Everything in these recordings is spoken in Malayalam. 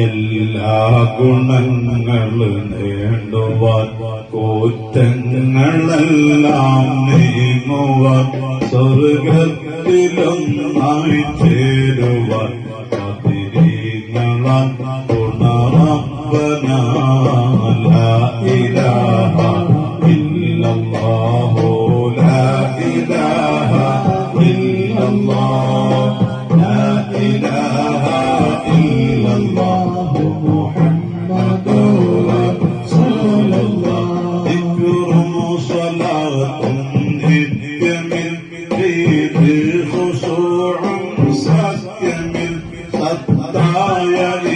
എല്ലാ ഗുണങ്ങളും നേടുവാൻ കൂറ്റങ്ങളെല്ലാം നീങ്ങുവാൻ സ്വർഗത്തിലൊന്നായി ചേരുവാൻ പതിരീങ്ങളാൻ ഗുണറബ്ബന ലാ ഇലാഹ ഇലാഹ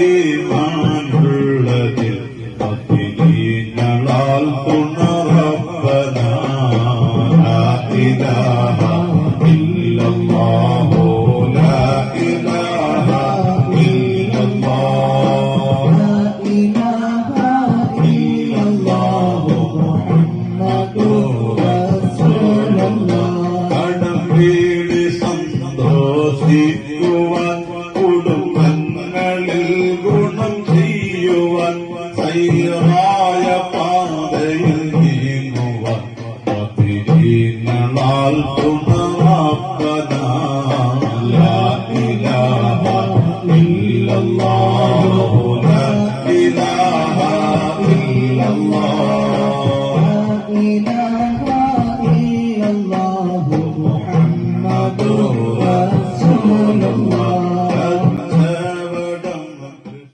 സത്തായ ഈമാൻ ഉള്ളതിൽ പത്തിനീങ്ങളാൽ ലാ ഇലാഹ ഇല്ലല്ലാഹു ലാ ഇലാഹ ഇല്ലല്ലാഹ് കടം വീട് കുടുംബങ്ങളിൽ ഗുണം ചെയ്യുവാൻ സൈറായ പാതയിൽ നീങ്ങുവാൻ പതിരീനളാൽ الله